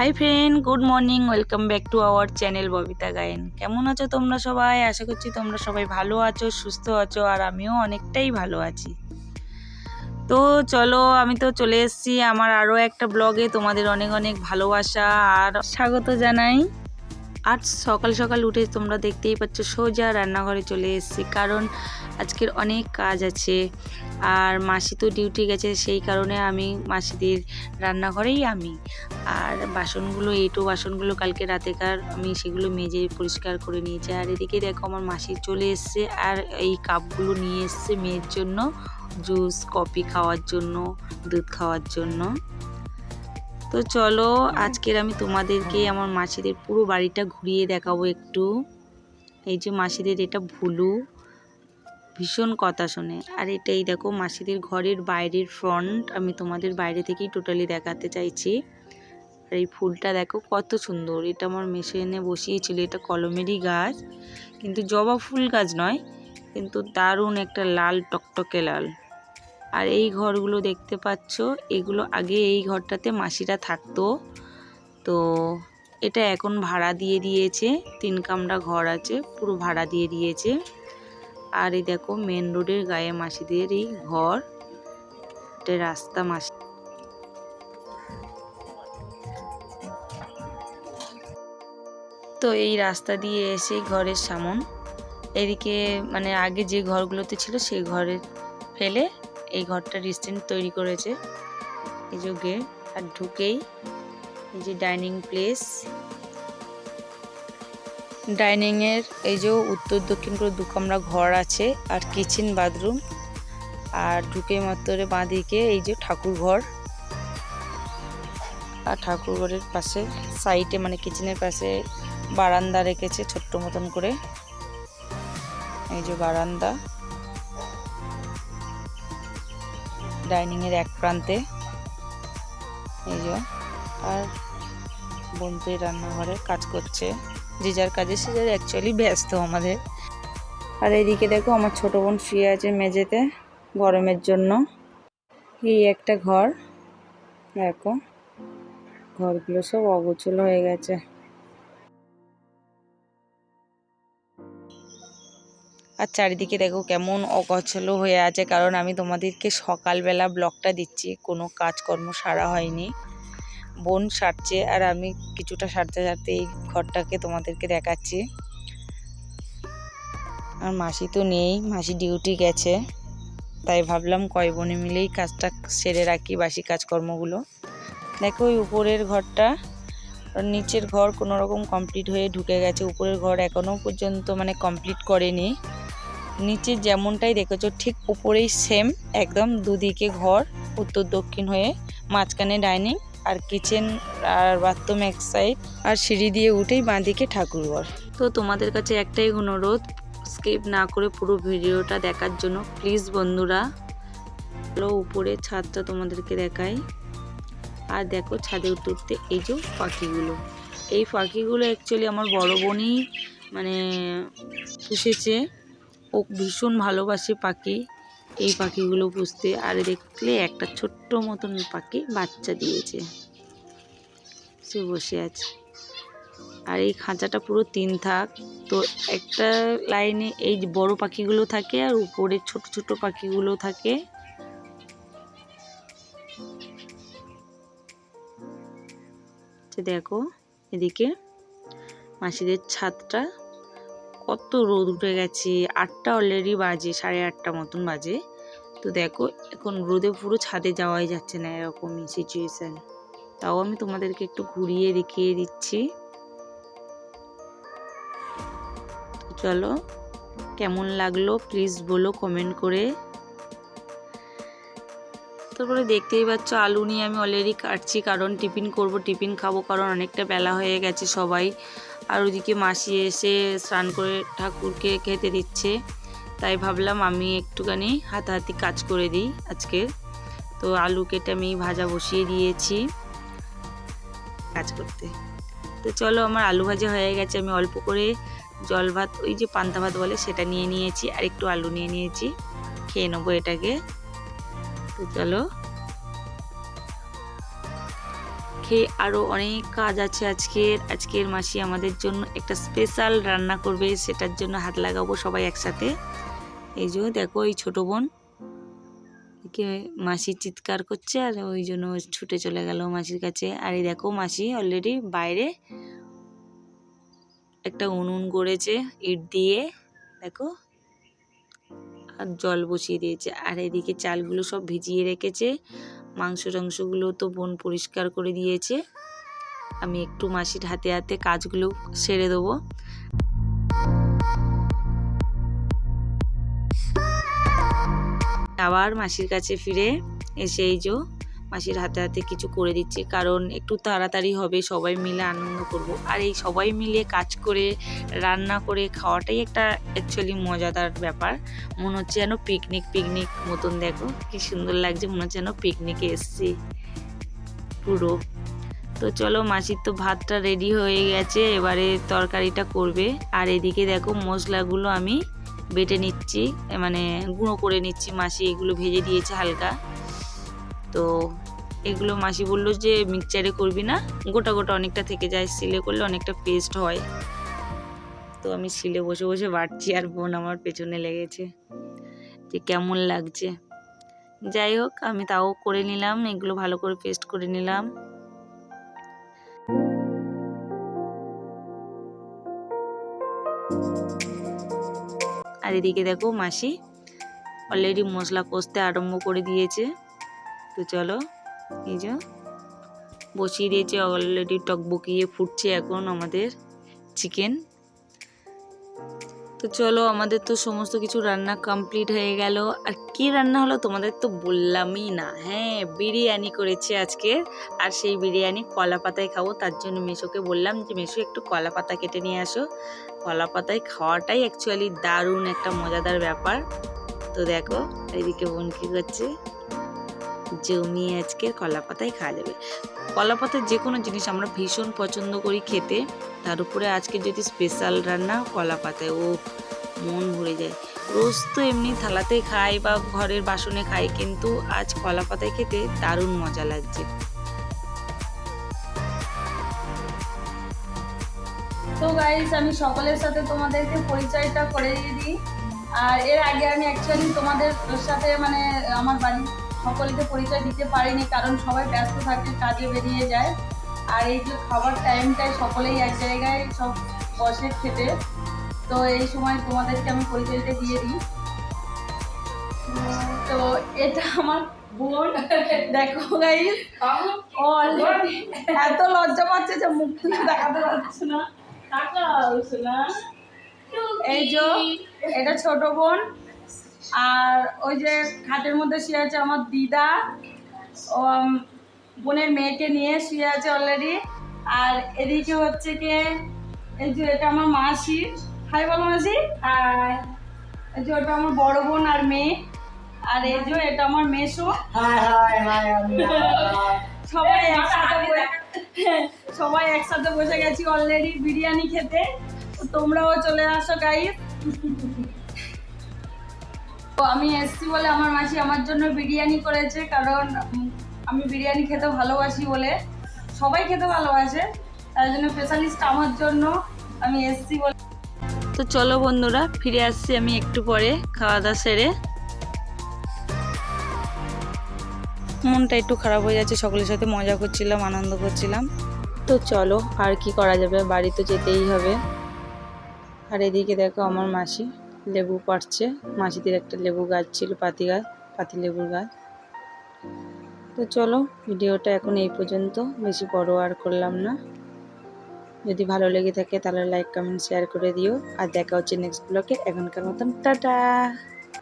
Hi friend, good morning, welcome back to our channel Babita Gayen. কেমন আছো তোমরা সবাই? আশা করছি তোমরা সবাই ভালো আছো, সুস্থ আছো, আর আমিও অনেকটাই ভালো আছি। তো চলো, আমি তো চলে এসেছি আমার আরও একটা ব্লগে। তোমাদের অনেক অনেক ভালোবাসা আর স্বাগত জানাই। আজ সকাল সকাল উঠে তোমরা দেখতেই পাচ্ছ সোজা রান্নাঘরে চলে এসেছি, কারণ আজকের অনেক কাজ আছে। আর মাসি তো ডিউটি গেছে, সেই কারণে আমি, মাসিদের রান্নাঘরেই আমি। আর বাসনগুলো, এঁটো বাসনগুলো কালকে রাতেকার আমি সেগুলো মেজে পরিষ্কার করে নিয়েছি। আর এদিকে দেখো আমার মাসি চলে এসছে, আর এই কাপগুলো নিয়ে এসছে মেয়ের জন্য। জুস, কফি খাওয়ার জন্য, দুধ খাওয়ার জন্য। তো চলো, আজকের আমি তোমাদেরকে আমার মাসিদের পুরো বাড়িটা ঘুরিয়ে দেখাবো একটু। এই যে মাসিদের এটা ভুলু। ভীষণ কথা শোনে। আর এটাই দেখো, মাসিদের ঘরের বাইরের ফ্রন্ট আমি তোমাদের বাইরে থেকেই টোটালি দেখাতে চাইছি। আর এই ফুলটা দেখো, কত সুন্দর। এটা আমার মেশিনে বসিয়েছিল, এটা কলমেরই গাছ। কিন্তু জবা ফুল গাছ নয় কিন্তু দারুণ একটা লাল টকটকে লাল। আর এই ঘরগুলো দেখতে পাচ্ছ, এগুলো আগে এই ঘরটাতে মাসিরা থাকতো। তো এটা এখন ভাড়া দিয়ে দিয়েছে, তিন কামরা ঘর আছে, পুরো ভাড়া দিয়ে দিয়েছে। আর এই দেখো মেন রোডের গায়ে মাসিদের এই ঘর। এটা রাস্তা মাসি তো এই রাস্তা দিয়ে এসে ঘরের সামন। এদিকে মানে আগে যে ঘরগুলোতে ছিল সেই ঘরে ফেলে এই ঘরটা রিসেন্ট তৈরি করেছে। এই যে গেট আর ঢুকেই এই যে ডাইনিং প্লেস। ডাইনিংয়ের এই যে উত্তর দক্ষিণ করে দু কামরা ঘর আছে আর কিচেন বাথরুম আর ঢুকে মাত্রে বাঁদিকে এই যে ঠাকুর ঘর। আর ঠাকুর ঘরের পাশে সাইডে মানে কিচেনের পাশে বারান্দা রেখেছে ছোট্ট মতন করে। এই যে বারান্দা। ডাইনিংয়ের এক প্রান্তে। এই যে, আর বন্ধু রান্নাঘরে কাজ করছে। যে যার কাজে, সে যার অ্যাকচুয়ালি ব্যস্ত আমাদের। আর এইদিকে দেখো, আমার ছোট বোন শুয়ে আছে মেঝেতে, গরমের জন্য। এই একটা ঘর। দেখো, ঘরগুলো সব অগোছল হয়ে গেছে। আর চারিদিকে দেখো কেমন অগোছলো হয়ে আছে, কারণ আমি তোমাদেরকে সকালবেলা ব্লগটা দিচ্ছি। কোনো কাজকর্ম সারা হয়নি। বোন সারছে আর আমি কিছুটা সারতে সারতে এই ঘরটাকে তোমাদেরকে দেখাচ্ছি। আর মাসি তো নেই, মাসি ডিউটি গেছে। তাই ভাবলাম কয় বোনে মিলেই কাজটা সেরে রাখি বাসি কাজকর্মগুলো। দেখো ওই উপরের ঘরটা নিচের ঘর কোনো রকম কমপ্লিট হয়ে ঢুকে গেছে। উপরের ঘর এখনও পর্যন্ত মানে কমপ্লিট করেনি। নিচে যেমনটাই দেখেছ, ঠিক উপরেই সেম একদম দুদিকে ঘর, উত্তর দক্ষিণ হয়ে মাঝখানে ডাইনিং আর কিচেন আর বাথরুম এক সাইড আর সিঁড়ি দিয়ে উঠেই বাঁদিকে ঠাকুরঘর। তো তোমাদের কাছে একটাই অনুরোধ স্কিপ না করে পুরো ভিডিওটা দেখার জন্য প্লিজ বন্ধুরা উপরে ছাদটা তোমাদেরকে দেখাই। আর দেখো ছাদে উঠতে এই যে পাখিগুলো এই পাখিগুলো অ্যাকচুয়ালি আমার বড় বোনই মানে পুষেছে। ও ভীষণ ভালোবাসে পাখি, এই পাখিগুলো পুষতে। আর দেখলে একটা ছোট্ট মতন পাখি বাচ্চা দিয়েছে। সে বসে আছে। আর এই খাঁচাটা পুরো তিন থাক। তো একটা লাইনে এই বড় পাখিগুলো থাকে আর উপরে ছোট ছোট পাখিগুলো থাকে। দেখো, এদিকে মাসিদের ছাদটা কত রোদ উঠে গেছে। আটটা অলরেডি বাজে, সাড়ে আটটা মতন বাজে। তো দেখো, এখন রোদে পুরো ছাদে যাওয়াই যাচ্ছে না এরকমই সিচুয়েশান তাও আমি তোমাদেরকে একটু ঘুরিয়ে দেখিয়ে দিচ্ছি। চলো, কেমন লাগল প্লিজ বলো কমেন্ট করে। তারপরে দেখতেই পাচ্ছ আলু নিয়ে আমি অলরেডি কাটছি, কারণ টিফিন করব, টিফিন খাব, কারণ অনেকটা বেলা হয়ে গেছে সবাই। আর ওদিকে মাসি এসে স্নান করে ঠাকুরকে খেতে দিচ্ছে। তাই ভাবলাম আমি একটুখানি হাতাহাতি কাজ করে দিই আজকে তো আলু কেটে আমি ভাজা বসিয়ে দিয়েছি কাজ করতে। তো চলো আমার আলু ভাজা হয়ে গেছে, আমি অল্প করে জল ভাত, ওই যে পান্তা ভাত বলে সেটা নিয়ে নিয়েছি, আর একটু আলু নিয়ে নিয়েছি, খেয়ে নেব এটাকে। তো চলো খেয়ে আরও অনেক কাজ আছে আজকের। আজকের মাসি আমাদের জন্য একটা স্পেশাল রান্না করবে, সেটার জন্য হাত লাগাবো সবাই একসাথে। এই যে দেখো, এই ছোটো বোন। কে মাসি চিৎকার করছে আর ওই জন্য ছুটে চলে গেল মাসির কাছে। আর এই দেখো, মাসি অলরেডি বাইরে। একটা উনুন গড়েছে ইট দিয়ে, দেখো। আর জল বসিয়ে দিয়েছে। আর এদিকে চালগুলো সব ভিজিয়ে রেখেছে। মাংস টাংসগুলো তো বোন পরিষ্কার করে দিয়েছে। আমি একটু মাসির হাতে হাতে কাজগুলো সেরে দেবো। আবার মাসির কাছে ফিরে এসে এই যে মাসির হাতে হাতে কিছু করে দিচ্ছি, কারণ একটু তাড়াতাড়ি হবে, সবাই মিলে আনন্দ করব। আর এই সবাই মিলে কাজ করে, রান্না করে খাওয়াটাই একটা অ্যাকচুয়ালি মজাদার ব্যাপার। মনে হচ্ছে যেন পিকনিক পিকনিক মতন, দেখো কি সুন্দর লাগছে, মনে হচ্ছে যেন পিকনিকে এসছি পুরো। তো চলো, মাসির তো ভাতটা রেডি হয়ে গেছে, এবারে তরকারিটা করবে। আর এদিকে দেখো, মশলাগুলো আমি বেটে নিচ্ছি মানে গুঁড়ো করে নিচ্ছি, মাসি এগুলো ভেজে দিয়েছে হালকা। তো এগুলো মাসি বলল যে মিক্সচারে করবি না, গোটা গোটা অনেকটা থেকে যায় সিলে করলে অনেকটা পেস্ট হয়। তো আমি সিলে বসে বসে বাড়ছি আর বোন আমার পেছনে লেগেছে। যে কেমন লাগছে। যাই হোক, আমি তাও করে নিলাম, এগুলো ভালো করে পেস্ট করে নিলাম। আর এদিকে দেখো মাসি অলরেডি মশলা কষতে আরম্ভ করে দিয়েছে। তো চলো, এই যে বসিয়ে দিয়েছে অলরেডি টকবকিয়ে ফুটছে এখন আমাদের চিকেন তো চলো, আমাদের তো সমস্ত কিছু রান্না কমপ্লিট হয়ে গেল। আর কি রান্না হলো তোমাদের তো বললামই না। হ্যাঁ বিরিয়ানি করেছে আজকে। আর সেই বিরিয়ানি কলা পাতায় খাব, তার জন্য মেশোকে বললাম যে, মেশো, একটু কলা পাতা কেটে নিয়ে আসো। কলা পাতায় খাওয়াটাই অ্যাকচুয়ালি দারুণ একটা মজাদার ব্যাপার। তো দেখো, এদিকে বোন কী করছে। জমিয়ে আজকে কলা পাতায় খাওয়া যাবে। কলা পাতার যে কোনো জিনিস আমরা ভীষণ পছন্দ করি খেতে। তার উপরে আজকে যদি স্পেশাল রান্না কলা পাতায় ও মন ভরে যায়। রোজ তো এমনি থালাতে খাই বা ঘরের বাসনে খাই, কিন্তু আজ কলা পাতায় খেতে দারুণ মজা লাগছে। তো গাইস আমি সকলের সাথে তোমাদেরকে পরিচয়টা করে দিই। আর এর আগে আমি অ্যাকচুয়ালি তোমাদের সাথে মানে আমার বাড়ির সকলকে পরিচয় দিতে পারিনি, কারণ সবাই ব্যস্ত থাকে, কাজে বেরিয়ে যায়। আর এই যে খাবার টাইমটায় সকলেই এক জায়গায় সব বসে খেতে। তো এই সময় তোমাদেরকে আমি পরিচয়টা দিয়ে দিই। তো এটা আমার বোন। দেখো গাইস এত লজ্জা পাচ্ছে যে মুখ তুলে দেখাতে পারছে না। এই যে, এটা ছোট বোন। আর ওই যে খাটের মধ্যে শুয়ে আছে আমার দিদা। ও বোনের মেয়েকে নিয়ে শুয়ে আছে অলরেডি আর এদিকে হচ্ছে কি এই যে এটা আমার মাসি। হাই বলো মাসি। হাই এই যে ওটা আমার বড় বোন আর মেয়ে। আর এই যে এটা আমার মেসো। হাই হাই হাই সবাই একসাথে বসে- সবাই একসাথে বসে গেছি অলরেডি বিরিয়ানি খেতে। তোমরাও চলে আসো গাইস তো আমি এসছি বলে আমার মাসি আমার জন্য বিরিয়ানি করেছে, কারণ আমি বিরিয়ানি খেতে ভালোবাসি বলে সবাই খেতে ভালোবাসে, তার জন্য স্পেশালিস্ট আমার জন্য আমি এসছি বলে। তো চলো বন্ধুরা, ফিরে আসছি আমি একটু পরে খাওয়া দাওয়া সেরে। মনটা একটু খারাপ হয়ে যাচ্ছে, সকলের সাথে মজা করছিলাম, আনন্দ করছিলাম। তো চলো, আর কি করা যাবে? বাড়ি তো যেতেই হবে। আর এদিকে দেখো আমার মাসি। লেবু পাড়ছে। মাসিদের একটা লেবু গাছ ছিল, পাতি গাছ, পাতি লেবুর গাছ। তো চলো, ভিডিওটা এখন এই পর্যন্ত। বেশি বড় আর করলাম না। যদি ভালো লেগে থাকে তাহলে লাইক কমেন্ট শেয়ার করে দিও। আর দেখা হচ্ছে নেক্সট ব্লকে এখনকার মতন, টাটা!